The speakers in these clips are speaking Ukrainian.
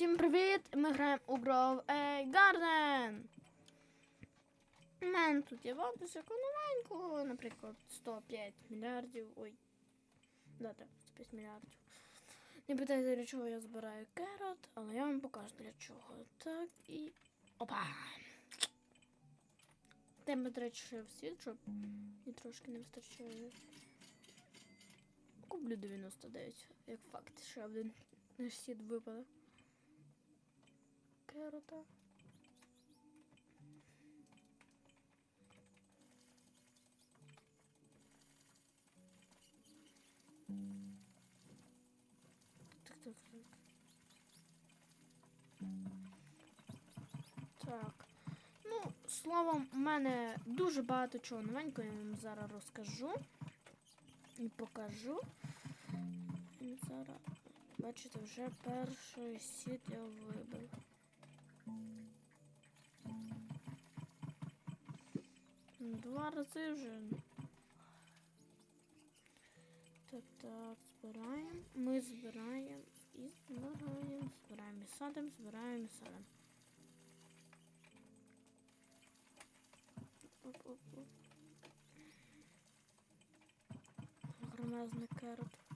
Всім привіт! Ми граємо у Grove A Garden. У мене тут є вантусик новенького, наприклад, 105 мільярдів. Ой. Да, так, 105 мільярдів. Не питайте, для чого я збираю керот, але я вам покажу для чого. Так і. Опа! Речі, в світ, щоб і трошки не вистачає. Куплю 99, як факт, ще один сід випаде. Керота. Так. Ну, словом, у мене дуже багато чого новенького, я вам зараз розкажу і покажу. І зараз, бачите, вже перший сіт я вибив. Два рази вже. Так, так, збираємо. Ми збираємо і збираємо, збираємо і садимо, збираємо і садимо. Оп-оп-оп. Громезний керот.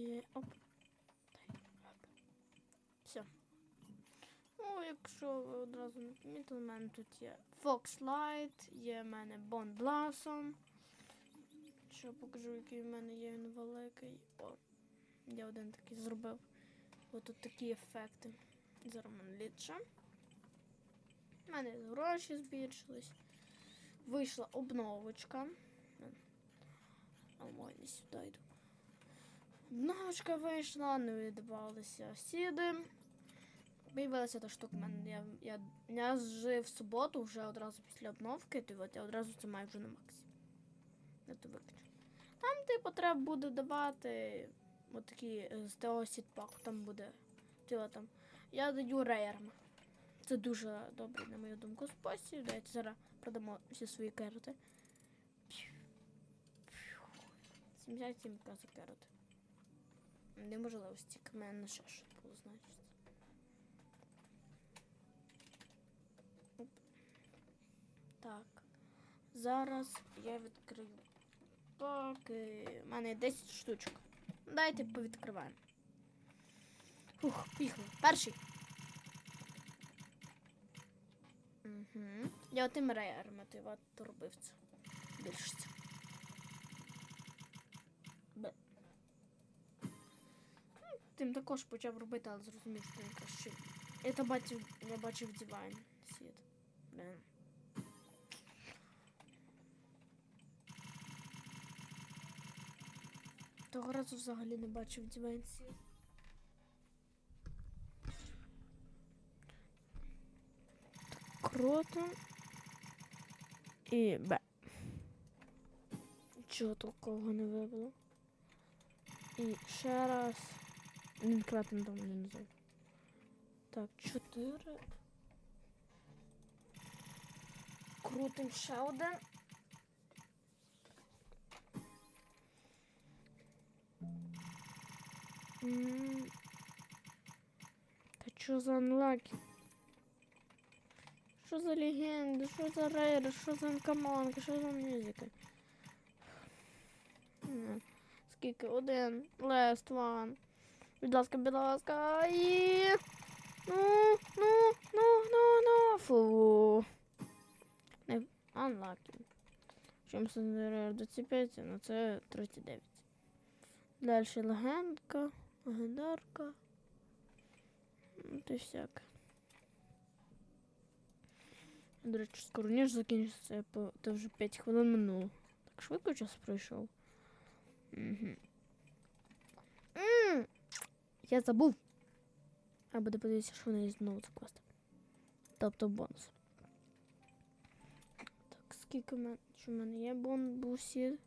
І оп. Все. Ну, якщо ви одразу не помітили, у мене тут є Foxlight, є в мене Bond Blossom. Що покажу, який в мене є він великий. О, я один такий зробив. Ось тут такі ефекти. Зараз мене ліпше. У мене гроші збільшились. Вийшла обновочка. А сюди йду. Обновочка вийшла, не відбувалися сіди. Виявилася та штука в мене. Я, я, я жив в суботу вже одразу після обновки, то от я одразу це маю вже на максі. Я то виключу. Там, типу, треба буде давати от такі е, з того сітпаку, там буде. Тіло там. Я даю рейерам. Це дуже добрий, на мою думку, спосіб. Давайте зараз продамо всі свої кероти. 77 за кероти. Неможливо стільки в мене ще щось було, значить. Так. Зараз я відкрию. Поки. У мене 10 штучок. Дайте повідкриваємо. Фух, поїхали. Перший. Угу. Я отим реєр мотиватор робив це. Більшість. Б. Тим також почав робити, але зрозумів, що він краще. Я то бачив, я бачив Divine Seed. Блин. Того разу взагалі не бачив Divine Seed. Круто. І Б. Чого такого не вибило? І ще раз. Там не назов. Так, чотири. Крутим ще один. Та що за анлаки? Що за легенди? Що за рейри? Що за анкамонки? Що за музика? М, Скільки? Один. Last one. Будь ласка, будь ласка. І... Ну, ну, ну, ну, ну. Фу. Не unlucky. Чим це доціпиться? Ну це 39. Далі легендка, легендарка. Ну, Ти всяке. До речі, скоро ніж закінчиться, це вже 5 хвилин минуло. Так швидко час пройшов. Угу. М, Я забув. А буде подивитися, що в неї знову це квест. Тобто бонус. Так, скільки в мене, що в мене є бонусів?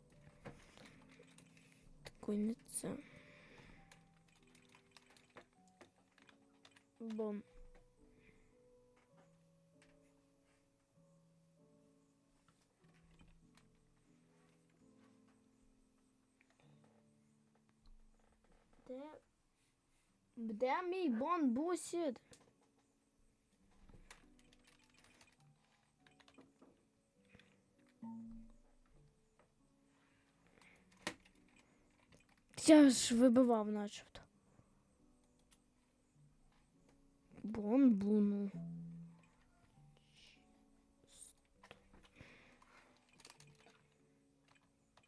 штуку і не це. Бом. Де мій бон бусід? Я ж вибивав начебто. Бон буну.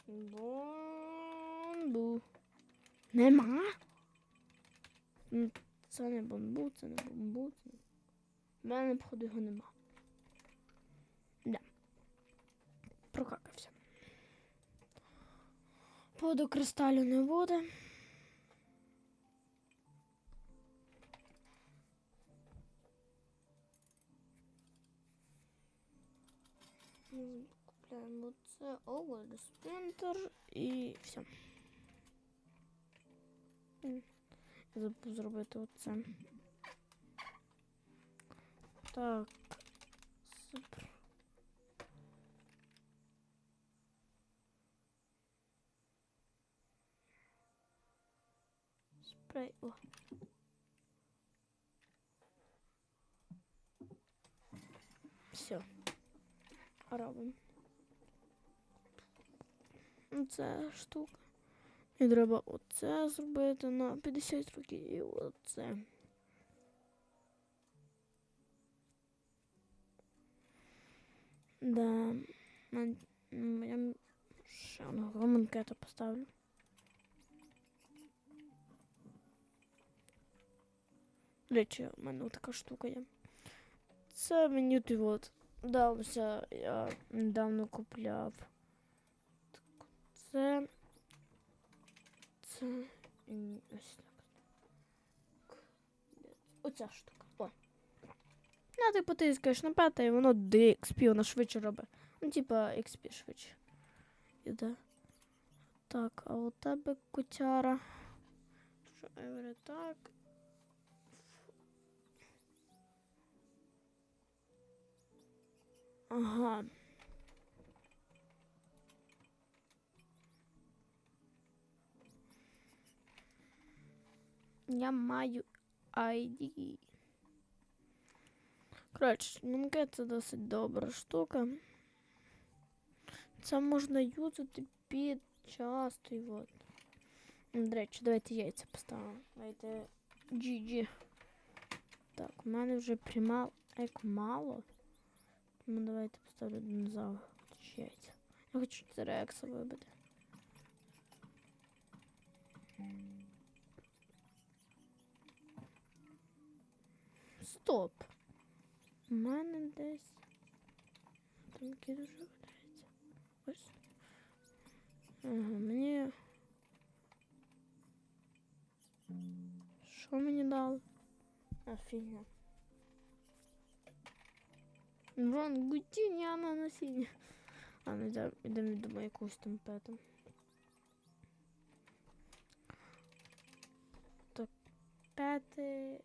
Бон бу. Нема? Ну, Це не бомбу, це не. Це... не- мене, походу, його нема. Да. Прокакався. Походу кристалю не буде. Купляємо це Old Splinter і все. Забув зробити оце. Так. Супер. Спрей. О. Все. Робимо. Оце штука. І треба оце зробити на 50 років і оце. Да. на- м, Я ще одного манкета поставлю. До речі, у мене така штука є. Це мені ти от дався, я недавно купляв. Так, Це. Це. Ось так. Оця штука. О. Ну, ти потискаєш на п'яте, і воно DXP, воно швидше робить. Ну, типа XP швидше. Іде. Так, а у тебе котяра. Що Евері так. Ага. Я маю ID. Коротше, манке це досить добра штука. Це можна юзати під часто і от. М, До речі, давайте яйця поставимо. Давайте GG. Так, у мене вже пряма еко мало. Ну, давайте поставлю динозавр. Чи яйця. Я хочу 4 екса вибити. Стоп. У мене десь. Там дуже видається. Ось. Ага, мені. Що мені дали? Офігенно. Вон гутіння на насіння. А, ну йдемо йдемо думаю, якусь там петом. Так, пети.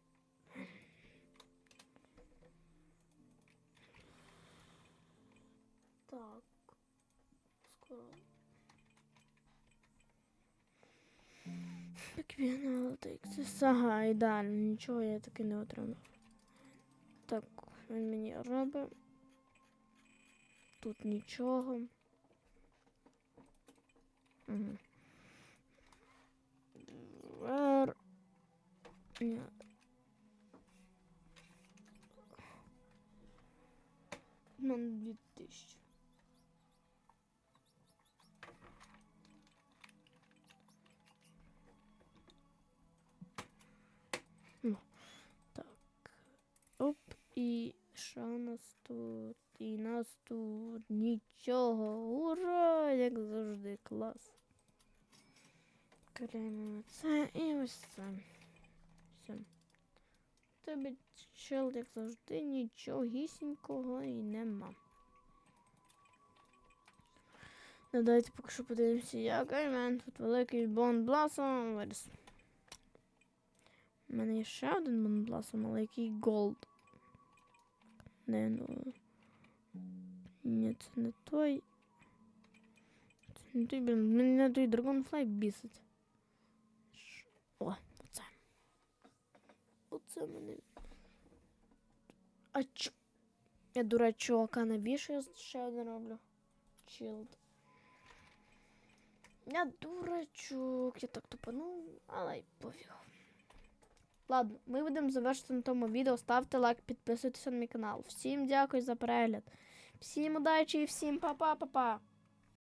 Піквіна, Це ага, ідеально, нічого я таки не отримав. Так, він мені робить. Тут нічого. Угу. Вер... Ні. У мене 2000. І що нас тут? І нас тут нічого. Ура! Як завжди, клас. Каляємо це і ось це. Все. Тобі чел, як завжди, нічого гісінького і нема. Ну, давайте поки що подивимося, як Аймен. Тут великий Бон Бласом. У мене є ще один Бон Бласом, але який Голд. Не, ну. Ні, це не той. Це не той, блін. Мене той Dragonfly бісить. О, оце. Оце мене. А чо? Я дура чувака навішаю, ще один роблю. Чилд. Я дурачок, я так тупанув, але й пофіг. Ладно, ми будемо завершити на тому відео. Ставте лайк, підписуйтесь на мій канал. Всім дякую за перегляд. Всім удачі і всім па-па-па-па.